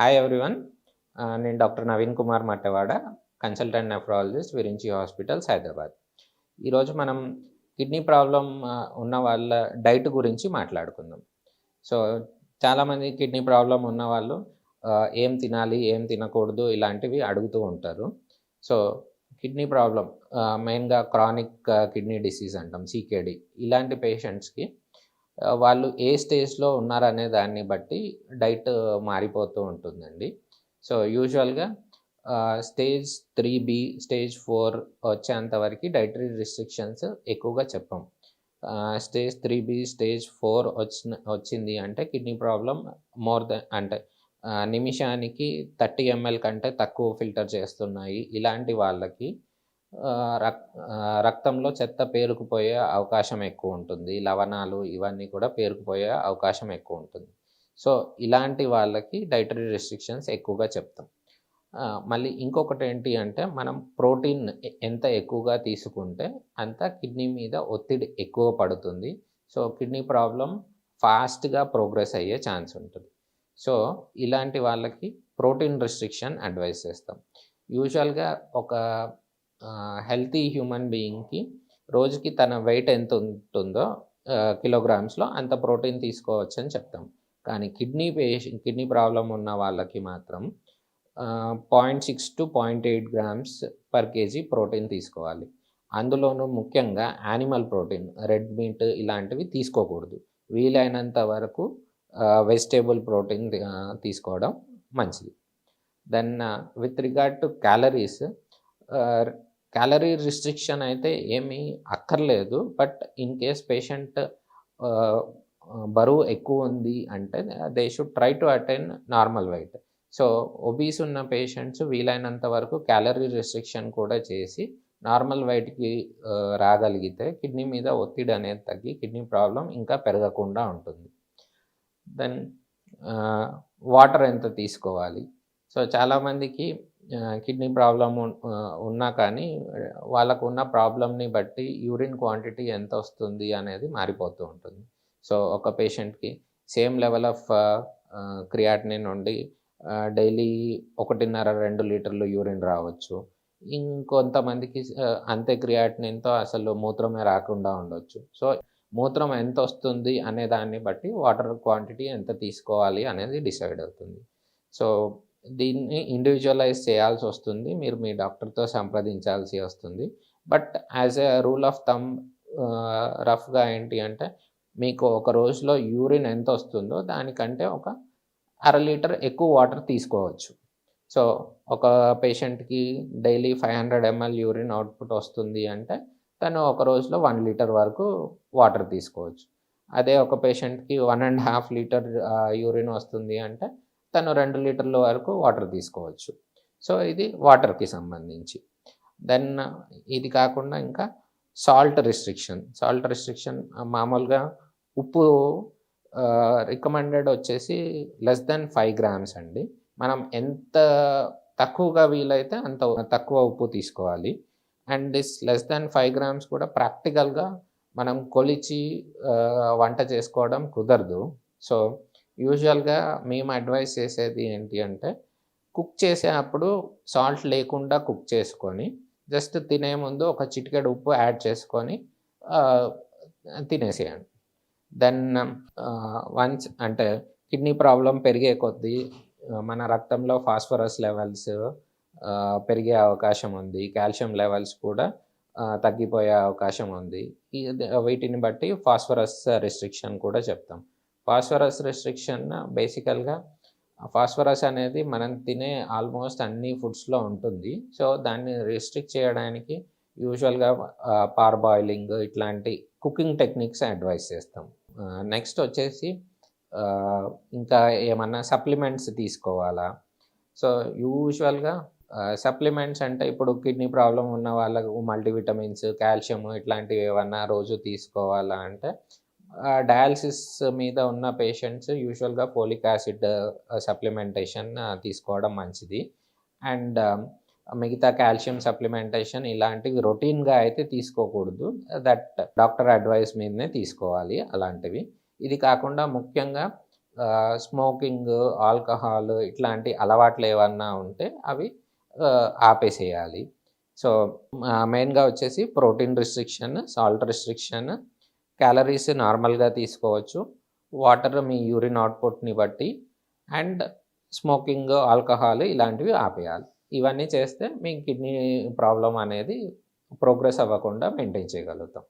Hi everyone నేను doctor Naveen Kumar Mattawada consultant nephrologist Virinchi hospitals Hyderabad. ఈరోజు మనం kidney problem ఉన్న వాళ్ళ డైట్ గురించి మాట్లాడుకుందాం. సో చాలామంది కిడ్నీ ప్రాబ్లం ఉన్న వాళ్ళు ఏం తినాలి ఏం తినకూడదు ఇలాంటివి అడుగుతూ ఉంటారు. సో కిడ్నీ ప్రాబ్లం మెయిన్గా క్రానిక్ కిడ్నీ డిసీజ్ అంటాం సీకేడి ఇలాంటి పేషెంట్స్కి వాళ్ళు ఏ స్టేజ్లో ఉన్నారనే దాన్ని బట్టి డైట్ మారిపోతూ ఉంటుందండి. సో యూజువల్గా stage three B stage four వచ్చేంత వరకు డైటరీ రిస్ట్రిక్షన్స్ ఎక్కువగా చెప్పం. Stage three B stage four వచ్చిన వచ్చింది అంటే కిడ్నీ ప్రాబ్లం మోర్ దెన్ అంటే నిమిషానికి థర్టీ ఎంఎల్ కంటే తక్కువ ఫిల్టర్ చేస్తున్నాయి. ఇలాంటి వాళ్ళకి రక్తంలో చెత్త పేరుకుపోయే అవకాశం ఎక్కువ ఉంటుంది. లవణాలు ఇవన్నీ కూడా పేరుకుపోయే అవకాశం ఎక్కువ ఉంటుంది. సో ఇలాంటి వాళ్ళకి డైటరీ రెస్ట్రిక్షన్స్ ఎక్కువగా చెప్తాం. మళ్ళీ ఇంకొకటి ఏంటి అంటే మనం ప్రోటీన్ ఎంత ఎక్కువగా తీసుకుంటే అంత కిడ్నీ మీద ఒత్తిడి ఎక్కువ పడుతుంది. సో కిడ్నీ ప్రాబ్లం ఫాస్ట్గా ప్రోగ్రెస్ అయ్యే ఛాన్స్ ఉంటుంది. సో ఇలాంటి వాళ్ళకి ప్రోటీన్ రెస్ట్రిక్షన్ అడ్వైస్ చేస్తాం. యూజువల్గా ఒక హెల్తీ హ్యూమన్ బీయింగ్కి రోజుకి తన వెయిట్ ఎంత ఉంటుందో కిలోగ్రామ్స్లో అంత ప్రోటీన్ తీసుకోవచ్చు అని చెప్తాం. కానీ కిడ్నీ పేషెంట్ కిడ్నీ ప్రాబ్లం ఉన్న వాళ్ళకి మాత్రం point six to point eight grams per KG protein తీసుకోవాలి. అందులోనూ ముఖ్యంగా యానిమల్ ప్రోటీన్ రెడ్ మీట్ ఇలాంటివి తీసుకోకూడదు. వీలైనంత వరకు వెజిటేబుల్ ప్రోటీన్ తీసుకోవడం మంచిది. Then with regard to calories calorie restriction అయితే ఏమీ అక్కర్లేదు బట్ ఇన్ కేస్ పేషెంట్ బరువు ఎక్కువ ఉంది అంటే they should try to attend normal weight. So obese ఉన్న పేషెంట్స్ వీలైనంత వరకు క్యాలరీ రిస్ట్రిక్షన్ కూడా చేసి నార్మల్ వెయిట్కి రాగలిగితే కిడ్నీ మీద ఒత్తిడి అనేది తగ్గి కిడ్నీ ప్రాబ్లం ఇంకా పెరగకుండా ఉంటుంది. దెన్ వాటర్ ఎంత తీసుకోవాలి? సో చాలామందికి కిడ్నీ ప్రాబ్లం ఉన్నా కానీ వాళ్ళకు ఉన్న ప్రాబ్లమ్ని బట్టి యూరిన్ క్వాంటిటీ ఎంత వస్తుంది అనేది మారిపోతూ ఉంటుంది. సో ఒక పేషెంట్కి సేమ్ లెవెల్ ఆఫ్ క్రియాటినిన్ నుండి డైలీ ఒకటిన్నర రెండు లీటర్లు యూరిన్ రావచ్చు. ఇంకొంతమందికి అంతే క్రియాటినిన్తో అసలు మూత్రమే రాకుండా ఉండొచ్చు. సో మూత్రం ఎంత వస్తుంది అనే దాన్ని బట్టి వాటర్ క్వాంటిటీ ఎంత తీసుకోవాలి అనేది డిసైడ్ అవుతుంది. సో దీన్ని ఇండివిజువలైజ్ చేయాల్సి వస్తుంది. మీరు మీ డాక్టర్తో సంప్రదించాల్సి వస్తుంది. But as a rule of thumb రఫ్గా ఏంటి అంటే మీకు ఒక రోజులో యూరిన్ ఎంత వస్తుందో దానికంటే ఒక అర లీటర్ ఎక్కువ వాటర్ తీసుకోవచ్చు. సో ఒక పేషెంట్కి daily five hundred ML urine output వస్తుంది అంటే తను ఒక రోజులో వన్ లీటర్ వరకు వాటర్ తీసుకోవచ్చు. అదే ఒక పేషెంట్కి one and half litre urine వస్తుంది అంటే తను రెండు లీటర్ల వరకు వాటర్ తీసుకోవచ్చు. సో ఇది వాటర్కి సంబంధించి. దెన్ ఇది కాకుండా ఇంకా సాల్ట్ రిస్ట్రిక్షన్. సాల్ట్ రిస్ట్రిక్షన్ మామూలుగా ఉప్పు రికమెండెడ్ వచ్చేసి లెస్ దెన్ ఫైవ్ గ్రామ్స్ అండి. మనం ఎంత తక్కువగా వీలైతే అంత తక్కువ ఉప్పు తీసుకోవాలి. And this less than five grams కూడా ప్రాక్టికల్గా మనం కొలిచి వంట చేసుకోవడం కుదరదు. సో యూజువల్గా మేము అడ్వైస్ చేసేది ఏంటి అంటే కుక్ చేసేటప్పుడు సాల్ట్ లేకుండా కుక్ చేసుకొని జస్ట్ తినే ముందు ఒక చిటికెడు ఉప్పు యాడ్ చేసుకొని తినేసేయండి. దెన్ వన్స్ అంటే కిడ్నీ ప్రాబ్లం పెరిగే కొద్దీ మన రక్తంలో ఫాస్ఫరస్ లెవెల్స్ పెరిగే అవకాశం ఉంది. కాల్షియం లెవెల్స్ కూడా తగ్గిపోయే అవకాశం ఉంది. వీటిని బట్టి ఫాస్ఫరస్ రిస్ట్రిక్షన్ కూడా చెప్తాం. ఫాస్ఫరస్ రెస్ట్రిక్షన్ బేసికల్గా ఫాస్ఫరస్ అనేది మనం తినే ఆల్మోస్ట్ అన్ని ఫుడ్స్లో ఉంటుంది. సో దాన్ని రిస్ట్రిక్ట్ చేయడానికి యూజువల్గా పార్ బాయిలింగ్ ఇట్లాంటి కుకింగ్ టెక్నిక్స్ అడ్వైస్ చేస్తాం. నెక్స్ట్ వచ్చేసి ఇంకా ఏమన్నా సప్లిమెంట్స్ తీసుకోవాలా? సో యూజువల్గా సప్లిమెంట్స్ అంటే ఇప్పుడు కిడ్నీ ప్రాబ్లం ఉన్న వాళ్ళకు మల్టీవిటమిన్స్ కాల్షియం ఇట్లాంటివి ఏమన్నా రోజు తీసుకోవాలా అంటే డయాలసిస్ మీద ఉన్న పేషెంట్స్ యూజువల్గా ఫోలిక్ యాసిడ్ సప్లిమెంటేషన్ తీసుకోవడం మంచిది. అండ్ మిగతా కాల్షియం సప్లిమెంటేషన్ ఇలాంటివి రొటీన్గా అయితే తీసుకోకూడదు. దట్ డాక్టర్ అడ్వైస్ మీదనే తీసుకోవాలి అలాంటివి. ఇది కాకుండా ముఖ్యంగా స్మోకింగ్ ఆల్కహాల్ ఇట్లాంటి అలవాట్లు ఏమన్నా ఉంటే అవి ఆపేసేయాలి. సో మెయిన్గా వచ్చేసి protein restriction salt restriction calories నార్మల్గా తీసుకోవచ్చు. వాటర్ మీ యూరిన్ అవుట్పుట్ని బట్టి అండ్ స్మోకింగ్ ఆల్కహాల్ ఇలాంటివి ఆపేయాలి. ఇవన్నీ చేస్తే మీ కిడ్నీ ప్రాబ్లం అనేది ప్రోగ్రెస్ అవ్వకుండా మెయింటైన్ చేయగలుగుతాం.